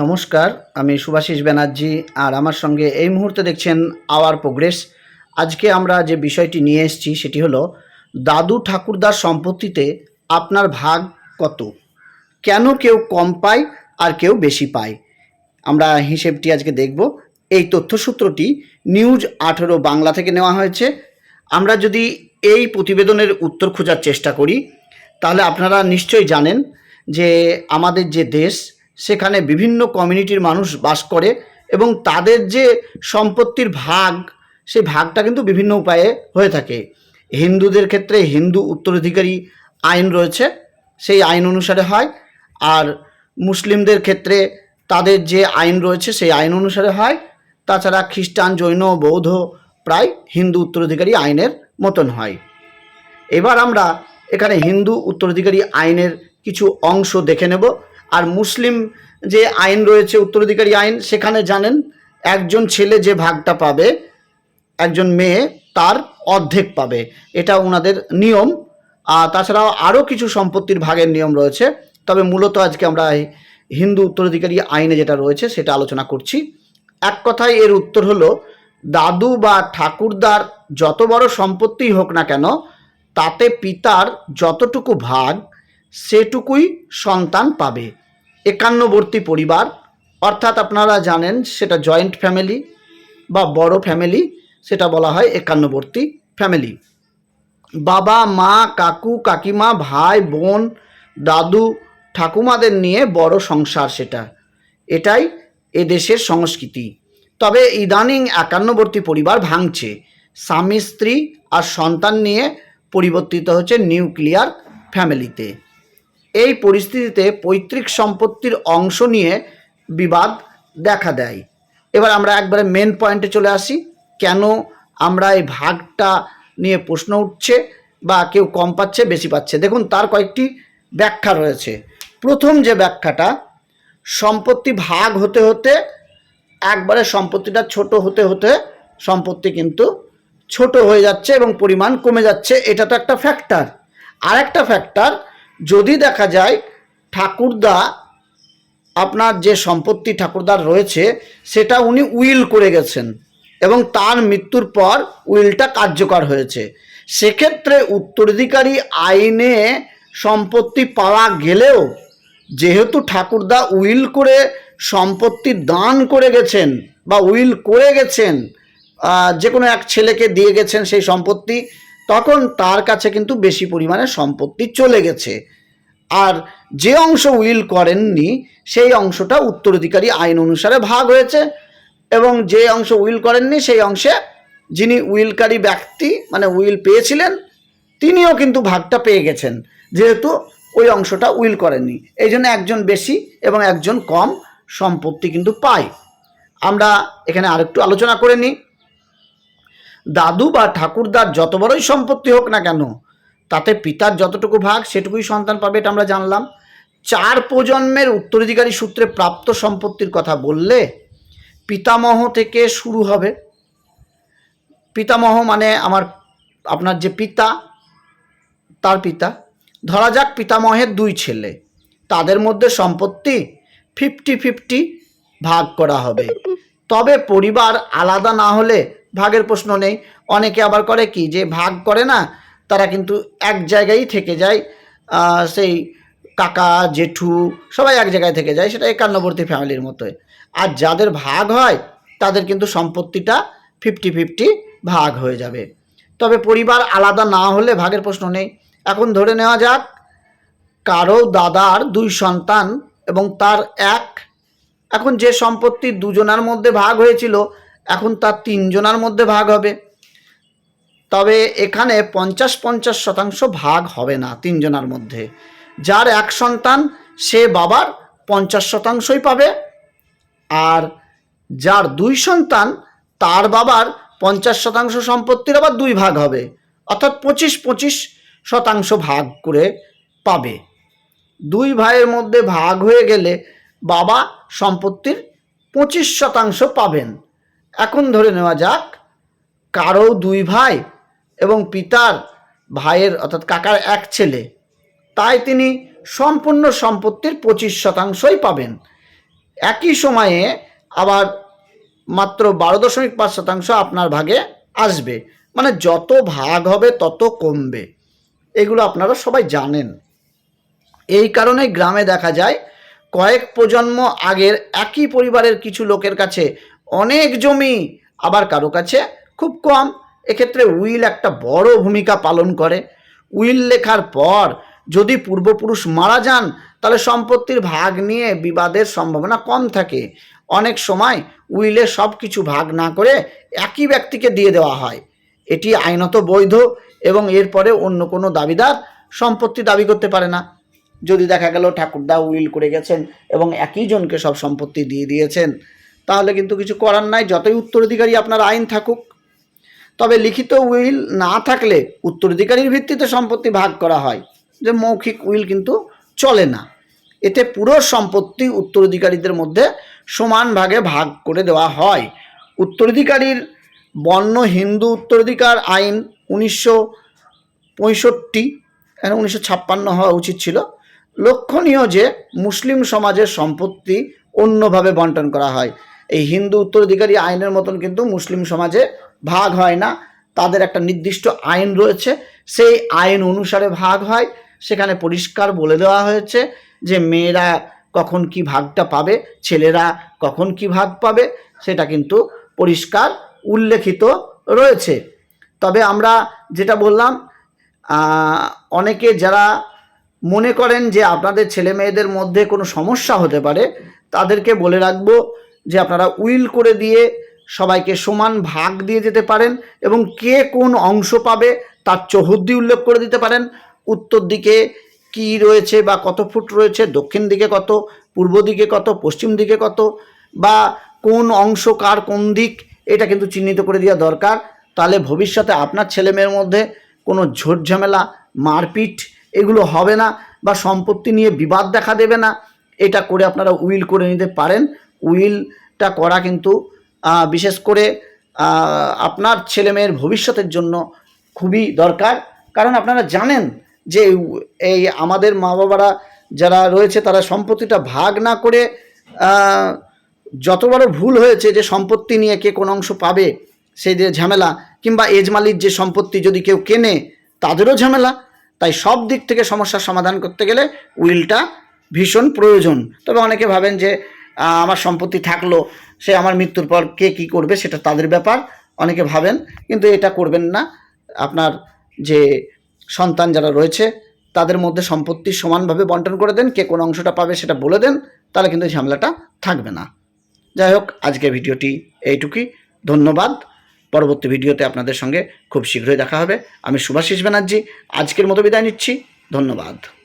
নমস্কার, আমি সুভাষিস ব্যানার্জি আর আমার সঙ্গে এই মুহূর্তে দেখছেন আওয়ার প্রোগ্রেস। আজকে আমরা যে বিষয়টি নিয়ে এসেছি সেটি হলো, দাদু ঠাকুরদার সম্পত্তিতে আপনার ভাগ কত? কেন কেউ কম পায় আর কেউ বেশি পায়? আমরা হিসেবটি আজকে দেখব। এই তথ্যসূত্রটি নিউজ আঠেরো বাংলা থেকে নেওয়া হয়েছে। আমরা যদি এই প্রতিবেদনের উত্তর খোঁজার চেষ্টা করি, তাহলে আপনারা নিশ্চয়ই জানেন যে আমাদের যে দেশ সেখানে বিভিন্ন কমিউনিটির মানুষ বাস করে এবং তাদের যে সম্পত্তির ভাগ, সেই ভাগটা কিন্তু বিভিন্ন উপায়ে হয়ে থাকে। হিন্দুদের ক্ষেত্রে হিন্দু উত্তরাধিকারী আইন রয়েছে, সেই আইন অনুসারে হয়। আর মুসলিমদের ক্ষেত্রে তাদের যে আইন রয়েছে, সেই আইন অনুসারে হয়। তাছাড়া খ্রিস্টান, জৈন, বৌদ্ধ প্রায় হিন্দু উত্তরাধিকারী আইনের মতন হয়। এবার আমরা এখানে হিন্দু উত্তরাধিকারী আইনের কিছু অংশ দেখে নেব। আর মুসলিম যে আইন রয়েছে, উত্তরাধিকারী আইন, সেখানে জানেন একজন ছেলে যে ভাগটা পাবে, একজন মেয়ে, তার অর্ধেক পাবে। এটা ওনাদের নিয়ম। আর তাছাড়াও আরও কিছু সম্পত্তির ভাগের নিয়ম রয়েছে। তবে মূলত আজকে আমরা হিন্দু উত্তরাধিকারী আইনে যেটা রয়েছে, সেটা আলোচনা করছি। এক কথায় এর উত্তর হলো, দাদু বা ঠাকুরদার যত বড় সম্পত্তিই হোক না কেন, তাতে পিতার যতটুকু ভাগ সেটুকুই সন্তান পাবে। একান্নবর্তী পরিবার, অর্থাৎ আপনারা জানেন সেটা জয়েন্ট ফ্যামিলি বা বড় ফ্যামিলি, সেটা বলা হয় একান্নবর্তী ফ্যামিলি। বাবা, মা, কাকু, কাকিমা, ভাই, বোন, দাদু, ঠাকুমাদের নিয়ে বড় সংসার সেটা। এটাই এ দেশের সংস্কৃতি। তবে ইদানিং একান্নবর্তী পরিবার ভাঙছে। স্বামী, স্ত্রী আর সন্তান নিয়ে পরিবর্তিত হচ্ছে নিউক্লিয়ার ফ্যামিলিতে। এই পরিস্থিতিতে পৈতৃক সম্পত্তির অংশ নিয়ে বিবাদ দেখা দেয়। এবার আমরা একবারে মেন পয়েন্টে চলে আসি। কেন আমরা এই ভাগটা নিয়ে প্রশ্ন উঠছে বা কেউ কম পাচ্ছে, বেশি পাচ্ছে? দেখুন, তার কয়েকটি ব্যাখ্যা রয়েছে। প্রথম যে ব্যাখ্যাটা, সম্পত্তি ভাগ হতে হতে, একবারে সম্পত্তিটা ছোট হতে হতে সম্পত্তি কিন্তু ছোট হয়ে যাচ্ছে এবং পরিমাণ কমে যাচ্ছে। এটা তো একটা ফ্যাক্টর আর একটা ফ্যাক্টর যদি দেখা যায় ঠাকুরদা, আপনার যে সম্পত্তি ঠাকুরদার রয়েছে, সেটা উনি উইল করে গেছেন এবং তার মৃত্যুর পর উইলটা কার্যকর হয়েছে। সেক্ষেত্রে উত্তরাধিকারী আইনে সম্পত্তি পাওয়া গেলেও, যেহেতু ঠাকুরদা উইল করে সম্পত্তি দান করে গেছেন বা উইল করে গেছেন যে কোনো এক ছেলেকে দিয়ে গেছেন সেই সম্পত্তি তখন তার কাছে কিন্তু বেশি পরিমাণে সম্পত্তি চলে গেছে। আর যে অংশ উইল করেননি, সেই অংশটা উত্তরাধিকারী আইন অনুসারে ভাগ হয়েছে এবং যে অংশ উইল করেননি, সেই অংশে যিনি উইলকারী ব্যক্তি মানে উইল পেয়েছিলেন, তিনিও কিন্তু ভাগটা পেয়ে গেছেন। যেহেতু ওই অংশটা উইল করেননি। এই জন্য একজন বেশি এবং একজন কম সম্পত্তি কিন্তু পায়। আমরা এখানে আরেকটু আলোচনা করে নিই। দাদু বা ঠাকুরদার যত বড়ই সম্পত্তি হোক না কেন, তাতে পিতার যতটুকু ভাগ সেটুকুই সন্তান পাবে এটা আমরা জানলাম। চার প্রজন্মের উত্তরাধিকারী সূত্রে প্রাপ্ত সম্পত্তির কথা বললে পিতামহ থেকে শুরু হবে। পিতামহ মানে আমার, আপনার যে পিতা, তার পিতা। ধরা যাক পিতামহের দুই ছেলে, তাদের মধ্যে সম্পত্তি ফিফটি ফিফটি ভাগ করা হবে। তবে পরিবার আলাদা না হলে ভাগের প্রশ্ন নেই। অনেকে আবার করে কি যে ভাগ করে না, তারা কিন্তু এক জায়গায় থেকে যায় সেই কাকা, জেঠু সবাই এক জায়গায় থেকে যায়, সেটা একান্নবর্তী ফ্যামিলির মতোই। আর যাদের ভাগ হয়, তাদের কিন্তু সম্পত্তিটা ফিফটি ফিফটি ভাগ হয়ে যাবে। তবে পরিবার আলাদা না হলে ভাগের প্রশ্ন নেই। এখন ধরে নেওয়া যাক, কারও দাদার দুই সন্তান এবং তার এক। এখন যে সম্পত্তি দুজনার মধ্যে ভাগ হয়েছিল এখন তার তিনজনার মধ্যে ভাগ হবে। তবে এখানে পঞ্চাশ পঞ্চাশ শতাংশ ভাগ হবে না তিনজনার মধ্যে। যার এক সন্তান, সে বাবার পঞ্চাশ শতাংশই পাবে। আর যার দুই সন্তান, তার বাবার পঞ্চাশ শতাংশ সম্পত্তির আবার দুই ভাগ হবে। অর্থাৎ পঁচিশ পঁচিশ শতাংশ ভাগ করে পাবে। দুই ভাইয়ের মধ্যে ভাগ হয়ে গেলে বাবা সম্পত্তির পঁচিশ শতাংশ পাবেন। এখন ধরে নেওয়া যাক, কারও দুই ভাই এবং পিতার ভাইয়ের অর্থাৎ কাকার এক ছেলে, তাই তিনি সম্পূর্ণ সম্পত্তির পঁচিশ শতাংশই পাবেন। একই সময়ে আবার মাত্র বারো দশমিক পাঁচ শতাংশ আপনার ভাগে আসবে মানে যত ভাগ হবে তত কমবে, এগুলো আপনারা সবাই জানেন। এই কারণে গ্রামে দেখা যায়, কয়েক প্রজন্ম আগের একই পরিবারের কিছু লোকের কাছে অনেক জমি আবার কারও কাছে খুব কম। এক্ষেত্রে উইল একটা বড় ভূমিকা পালন করে। উইল লেখার পর যদি পূর্বপুরুষ মারা যান, তাহলে সম্পত্তির ভাগ নিয়ে বিবাদের সম্ভাবনা কম থাকে। অনেক সময় উইলে সব কিছু ভাগ না করে একই ব্যক্তিকে দিয়ে দেওয়া হয়। এটি আইনত বৈধ এবং এরপরে অন্য কোনো দাবিদার সম্পত্তি দাবি করতে পারে না। যদি দেখা গেল ঠাকুরদা উইল করে গেছেন এবং একই জনকে সব সম্পত্তি দিয়ে দিয়েছেন তাহলে কিন্তু কিছু করার নাই, যতই উত্তরাধিকারী আপনার আইন থাকুক। তবে লিখিত উইল না থাকলে উত্তরাধিকারীর ভিত্তিতে সম্পত্তি ভাগ করা হয়, যে মৌখিক উইল কিন্তু চলে না। এতে পুরো সম্পত্তি উত্তরাধিকারীদের মধ্যে সমান ভাগে ভাগ করে দেওয়া হয়। উত্তরাধিকারীর বর্ণ হিন্দু উত্তরাধিকার আইন উনিশশো পঁয়ষট্টি উনিশশো ছাপ্পান্ন হওয়া উচিত ছিল। লক্ষণীয় যে মুসলিম সমাজের সম্পত্তি অন্যভাবে বন্টন করা হয়। এই হিন্দু উত্তরাধিকারী আইনের মতন কিন্তু মুসলিম সমাজে ভাগ হয় না। তাদের একটা নির্দিষ্ট আইন রয়েছে। সেই আইন অনুসারে ভাগ হয়। সেখানে পরিষ্কার বলে দেওয়া হয়েছে যে মেয়েরা কখন কি ভাগটা পাবে, ছেলেরা কখন কি ভাগ পাবে, সেটা কিন্তু পরিষ্কার উল্লেখিত রয়েছে। তবে আমরা যেটা বললাম অনেকে যারা মনে করেন যে আপনাদের ছেলে মেয়েদের মধ্যে কোনো সমস্যা হতে পারে, তাদেরকে বলে রাখব যে আপনারা উইল করে দিয়ে সবাইকে সমান ভাগ দিয়ে যেতে পারেন এবং কে কোন অংশ পাবে তার চৌহদ্দি উল্লেখ করে দিতে পারেন। উত্তর দিকে কি রয়েছে বা কত ফুট রয়েছে, দক্ষিণ দিকে কত, পূর্ব দিকে কত, পশ্চিম দিকে কত, বা কোন অংশ কার কোন দিক, এটা কিন্তু চিহ্নিত করে দেওয়া দরকার। তাহলে ভবিষ্যতে আপনার ছেলে মেয়ের মধ্যে কোনো ঝোট ঝামেলা, মারপিট এগুলো হবে না বা সম্পত্তি নিয়ে বিবাদ দেখা দেবে না। এটা করে আপনারা উইল করে নিতে পারেন। উইলটা করা কিন্তু বিশেষ করে আপনার ছেলে মেয়ের ভবিষ্যতের জন্য খুবই দরকার। কারণ আপনারা জানেন যে এই আমাদের মা বাবারা যারা রয়েছে তারা সম্পত্তিটা ভাগ না করে যত বড় ভুল হয়েছে যে সম্পত্তি নিয়ে কে কোন অংশ পাবে, সেই যে ঝামেলা, কিংবা এজমালির যে সম্পত্তি যদি কেউ কেনে, তাদেরও ঝামেলা। তাই সব দিক থেকে সমস্যার সমাধান করতে গেলে উইলটা ভীষণ প্রয়োজন। তবে অনেকে ভাবেন যে আমার সম্পত্তি থাকল, সে আমার মৃত্যুর পর কে কী করবে সেটা তাদের ব্যাপার, অনেকে ভাবেন, কিন্তু এটা করবেন না। আপনার যে সন্তান যারা রয়েছে, তাদের মধ্যে সম্পত্তি সমানভাবে বন্টন করে দেন, কে কোন অংশটা পাবে সেটা বলে দেন, তাহলে কিন্তু ঝামেলাটা থাকবে না। যাই হোক আজকে ভিডিওটি এইটুকুই। ধন্যবাদ। পরবর্তী ভিডিওতে আপনাদের সঙ্গে খুব শীঘ্রই দেখা হবে। আমি সুভাষিস ব্যানার্জি, আজকের মতো বিদায় নিচ্ছি। ধন্যবাদ।